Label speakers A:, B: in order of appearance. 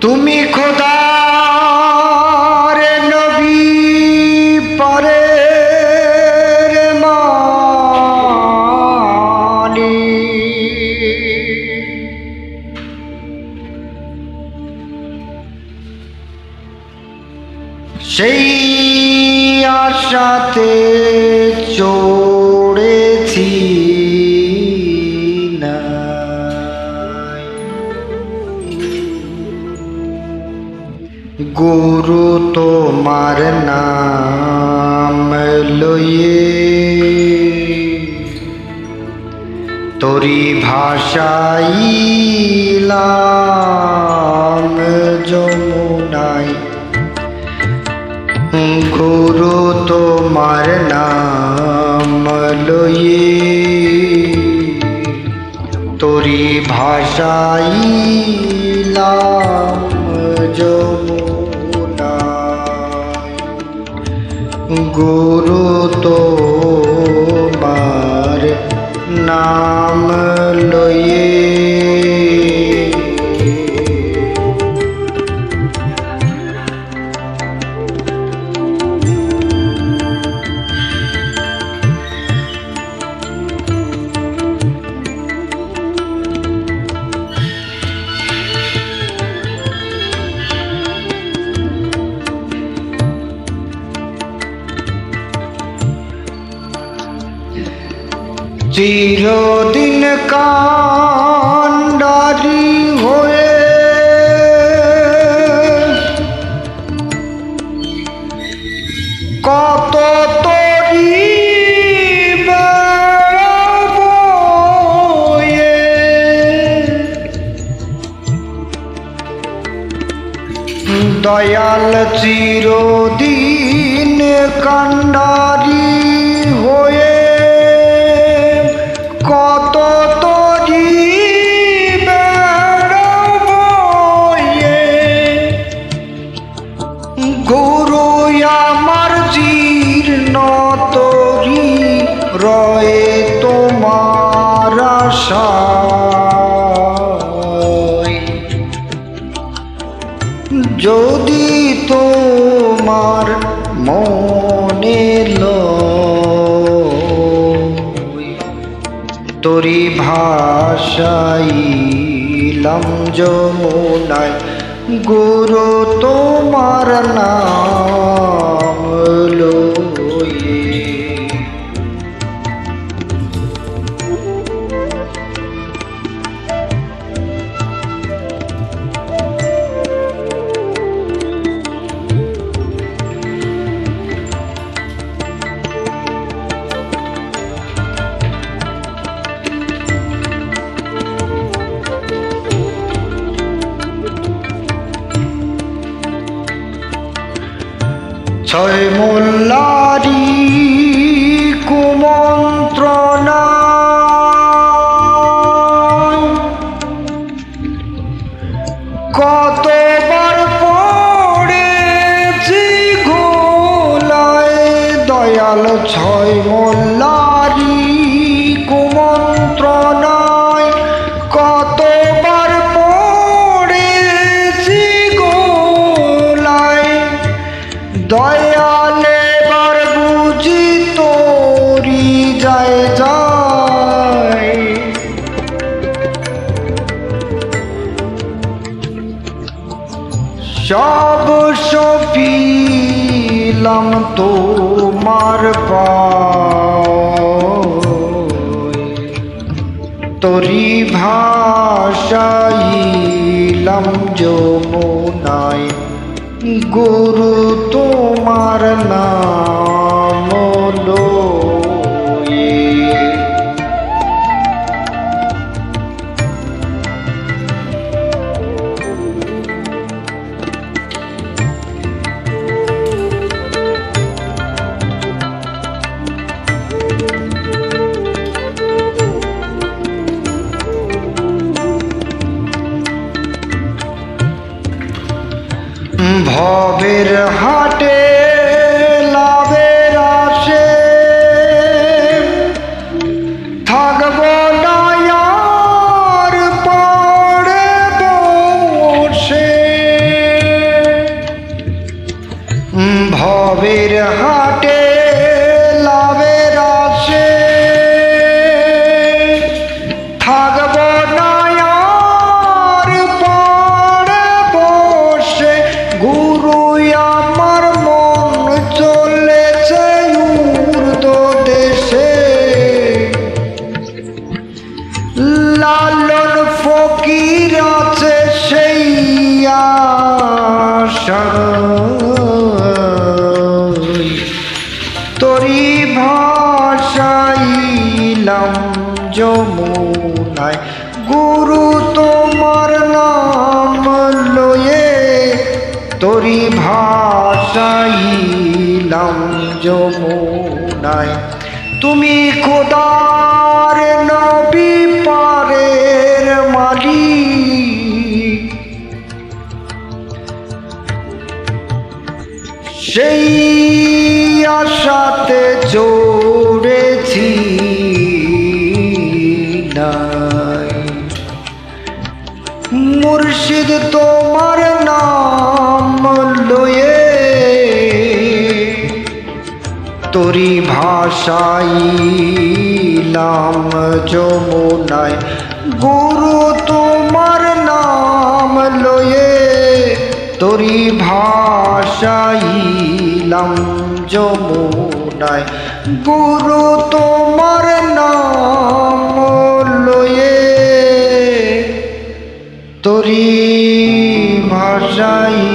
A: তুমি খোদার নবী পরে সেই আশাতে চোখ গুরু তোমার নাম লইয়ে তরি ভাষাইলাম যমুনায় গুরু তোমার নাম লইয়ে তরি ভাষাইলাম যমুনায় গুরু তোমার নাম লইয়ে চিরদিন কান্ডারি হয়ে কত তরি দয়াল চিরদিন কান্ডারি ভাষাইলাম যমুনায়। গুরু তোমার নাম ছয় মোল্লারি কুমন্ত্রণা। কতবার পড়েছি গোলায় দয়াল ছয় সব সপিলাম তোমার তরি ভাষাইলাম যমুনায় গুরু তোমার নাম লয়ে ভবের যমুনায় তুমি খোদার নবী পারের মালিক। সেই আশাতে চড়েছি নাই। মুর্শিদ তোমার তোরি ভাষাইলাম যমুনায়। গুরু তোমার নাম লয়ে তোরি ভাষাইলাম যমুনায়। গুরু তোমার নাম লয়ে তোরি ভাষাইলাম